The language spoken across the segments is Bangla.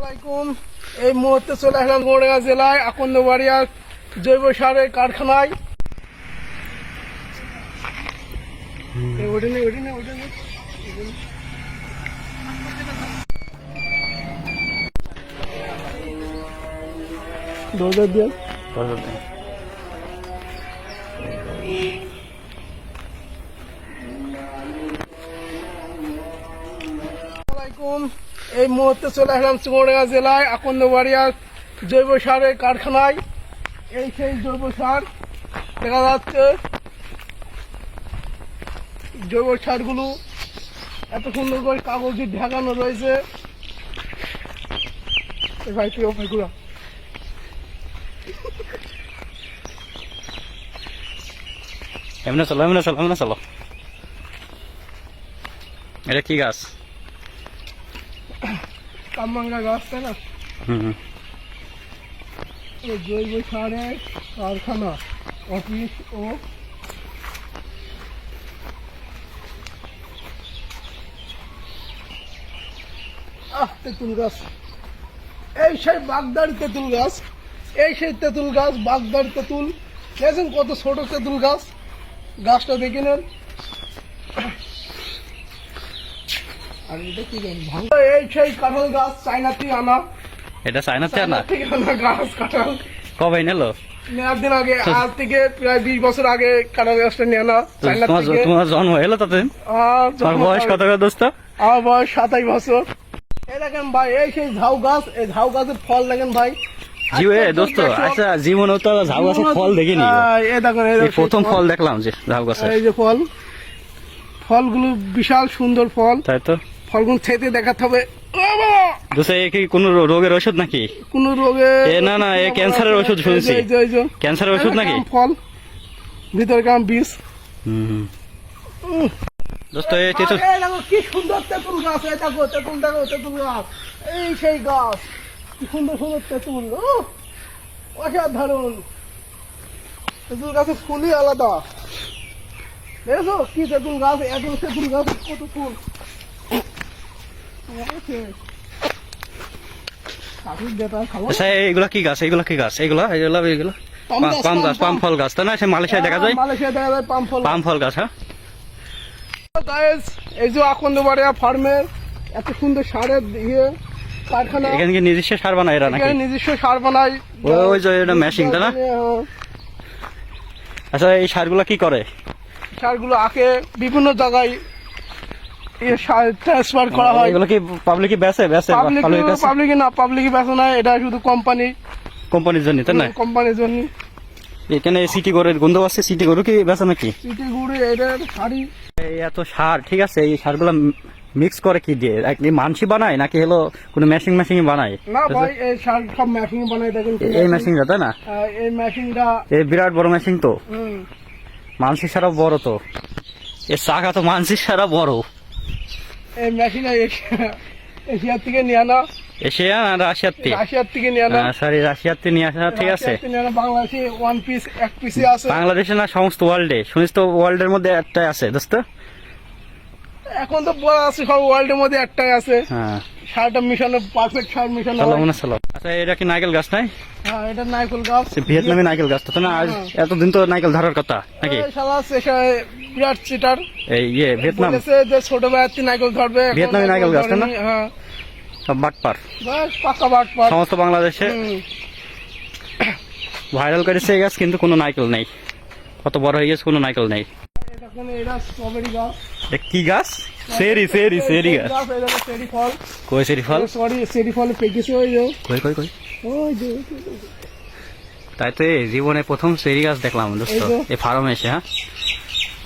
আসসালামাইকুম এই মুহূর্তে চলে আসলাম গোড়া জেলায় আকন্দবাড়িয়ার জৈব সারের কারখানায়। দরজা দিয়ে। দৌড় দিয়ে। এই মুহূর্তে চলে আসলাম চুমড়াঙ্গা জেলায় আকন্দবাড়িয়া জৈব সারের কারখানায়। এই সেই জৈব সার দেখা যাচ্ছে। জৈব সারগুলো এত সুন্দর করে কাগজে ঢাকানো রয়েছে। ভাই চলো, এমনি চলো এমনি চলো। এটা কি গাছ? গাছ তাই না? জৈব সারের কারখানা অফিস ও আহ তেঁতুল গাছ। এই সেই বাগদার তেঁতুল গাছ এই সেই তেঁতুল গাছ বাগদার তেঁতুল। দেখেছেন কত ছোট তেঁতুল গাছ? গাছটা দেখে নেন। আর এটা কি গাছ ভাঙা এই সেই কাঁঠাল গাছ চাইনা থেকে আনা এটা চায়নাতে চায়না না থেকে আনা গাছ কাঁঠাল। কবে নিলো নেওয়ার আগে আজ থেকে প্রায় বিশ বছর আগে কাটা গাছটা নিয়ে না তোমার জন্ম হলো তাতে? তোমার বয়স কত করে দোস্ত? আমার বয়স সাতাই বছর। এই দেখেন ভাই এই সেই ঝাউ গাছ এই ঝাউ গাছের ফল দেখেন ভাই। জিও এ দোস্ত আচ্ছা জীবনে তো ঝাউ গাছে ফল দেখিনি। প্রথম ফল দেখলাম যে ঝাউ গাছে এই যে ফল। ফলগুলো বিশাল সুন্দর ফল। তাই তো? ফলগুলো খেতে দেখাতে হবে। এ কি কোনো রোগের ওষুধ নাকি? কোন রোগে এ না, না, এ ক্যান্সারের ওষুধ শুনছি। ক্যান্সারের ওষুধ নাকি? ফল ভিতরে কেমন বিষ হুম হুম। দোস্ত এই তেঁতুল কি সুন্দর তেঁতুল গাছ এই দেখো তেঁতুল দেখো তেঁতুল গাছ। এই সেই গাছ কি সুন্দর সুন্দর তেঁতুল ও অসাধারণ। তেঁতুল গাছের ফুলই আলাদা। দেখো কি তেঁতুল গাছ এত তেঁতুল গাছ কত ফুল। আচ্ছা এইগুলা কি গাছ? এইগুলা কি গাছ? এইগুলা এইগুলা এইগুলা। পাম গাছ, ফল গাছ। তাই না? সে মালয়েশিয়ায় দেখা যায়। মালয়েশিয়া দেখা যায় পাম ফল পাম ফল গাছ হ্যাঁ। গাইস এই যে আকন্দবাড়িয়া ফার্মের এত সুন্দর সারের ইয়ে কারখানা। এখানে কি নিজস্ব সার বানায় এরা নাকি? নিজস্ব সার বানাই ওই- যে এটা তাই না? হ্যাঁ, আচ্ছা এই সারগুলা কি করে? সারগুলো আঁকে বিভিন্ন জায়গায় ট্রান্সফার করা হয়। এগুলো কি পাবলিক বেচে? বেচে পাবলিক পাবলিক না পাবলিক বেচা না এটা শুধু কোম্পানি কোম্পানির জন্য তাই না? কোম্পানির জন্য এখানে সিটি গন্ধ আছে সিটি গরু কি বেচে নাকি? এটার শাড়ি। এত সার ঠিক আছে এই সারগুলো মিক্স করে কি দিয়ে? একদম মানসি বানায় নাকি হলো কোনো মেশিন মেশিন বানায়? না ভাই এই সার সব মেশিন বানাই দেখেন এই মেশিনটা তাই না? এই মেশিনটা এই বিরাট বড় মেশিন তো। মানসি সারা বড় তো। এ চাকা তো মানসি সারা বড়। এই মেশিনটা এশিয়ার থেকে নিয়ে আনা। এশিয়া আর রাশিয়ার তে রাশিয়ার থেকে নিয়ে আনা। সরি রাশিয়ার তে নিয়ে আসা ঠিক আছে। রাশিয়ার থেকে নিয়ে আনা বাংলাদেশে ওয়ান পিস এক পিসে আছে। বাংলাদেশে না সমস্ত ওয়ার্ল্ডে শুনিস তো ওয়ার্ল্ডের মধ্যে একটাই আছে দোস্ত? এখন তো বলা আছে সব ওয়ার্ল্ডের মধ্যে একটাই আছে। হ্যাঁ। সারটা পারফেক্ট সার মিশানো চলো মনে চলো। আচ্ছা এটা কি নাইকেল গাছ নাই? হ্যাঁ এটা নাইকল গাছ। সে ভিয়েতনামি নাইকেল গাছ তো না আজ এতদিন তো নাইকেল ধরার কথা নাকি? শালা বিরাট চিটার এই ইয়ে ভিয়েতনাম বলেছে যে ছোট বেড়াচ্ছি নাইকল ধরবে ভিয়েতনামি নাইকল গাছ, তাই না? হ্যাঁ বাটপার বাস পাকা বাট সমস্ত বাংলাদেশে ভাইরাল করেছে এই গাছ কিন্তু কোনো নাইকেল নেই কত বড় হয়ে গেছে কোনো নাইকেল নেই কি গাছ সেরি সেরি সেরি গাছ কই সেরি ফল সরি সেরি ফল পেকেছে ওই যে কই কই কই ওই যে তাই তো এই জীবনে প্রথম সেরি গাছ দেখলাম দোস্ত এই ফার্মে এসে হ্যাঁ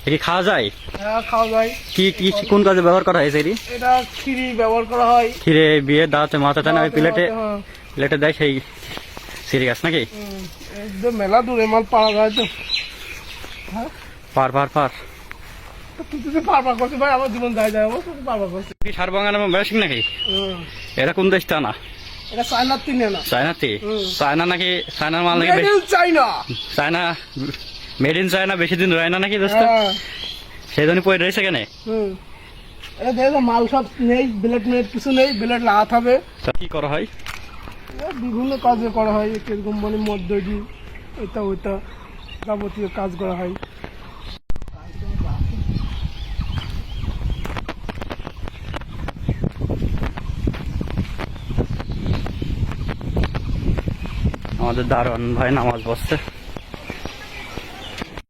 এ কি খাওয়া যায়? হ্যাঁ খাওয়া যায়। কি কি কোন কাজে ব্যবহার করা হয় এটা ব্যবহার করা হয়। ক্ষীরে বিয়ে দাঁতে মাথাতে না ওই প্লেটে হ্যাঁ। প্লেটে দেয় সেই সেরি গাছ নাকি? মেলা দূরে মাল পাওয়া যায় তো। হ্যাঁ? পার পার পার। এটা কোন এটা না। চায়না নাকি চায়নার মাল নাকি চায়না মেড ইন চায়না বেশি দিন রয় না নাকি দোস্ত? হ্যাঁ। সেই জন্য পড়ে রয়েছে কেন? দেখো মাল সব নেই ব্লেড মেড কিছু নেই ব্লেড লাগাতে হবে। কি করা হয়? বিভিন্ন কাজে করা হয় কীরকম মানে মধ্যদি এটা ওইটা যাবতীয় কাজ করা হয়। আমাদের দারোয়ান ভাই নামাজ পড়ছে।